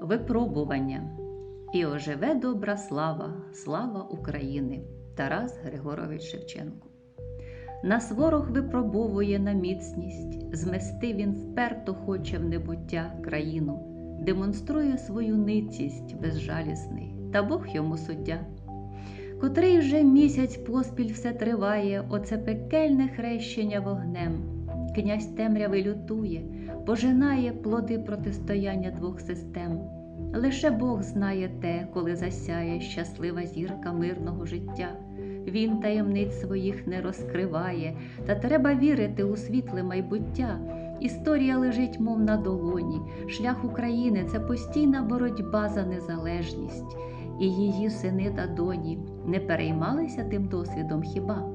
Випробування. І оживе добра слава, слава України. Тарас Григорович Шевченко. Нас ворог випробовує на міцність, змести він вперто хоче в небуття країну, демонструє свою ницість безжалісний, та Бог йому суддя. Котрий вже місяць поспіль все триває, оце пекельне хрещення вогнем. Князь темряви лютує, пожинає плоди протистояння двох систем. Лише Бог знає те, коли засяє щаслива зірка мирного життя. Він таємниць своїх не розкриває, та треба вірити у світле майбуття. Історія лежить, мов на долоні. Шлях України це постійна боротьба за незалежність, і її сини та доні не переймалися тим досвідом хіба?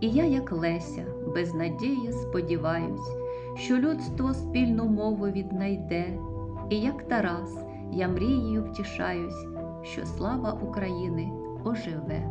І я, як Леся, без надії сподіваюсь, що людство спільну мову віднайде, і як Тарас, я мрією втішаюсь, що слава України оживе.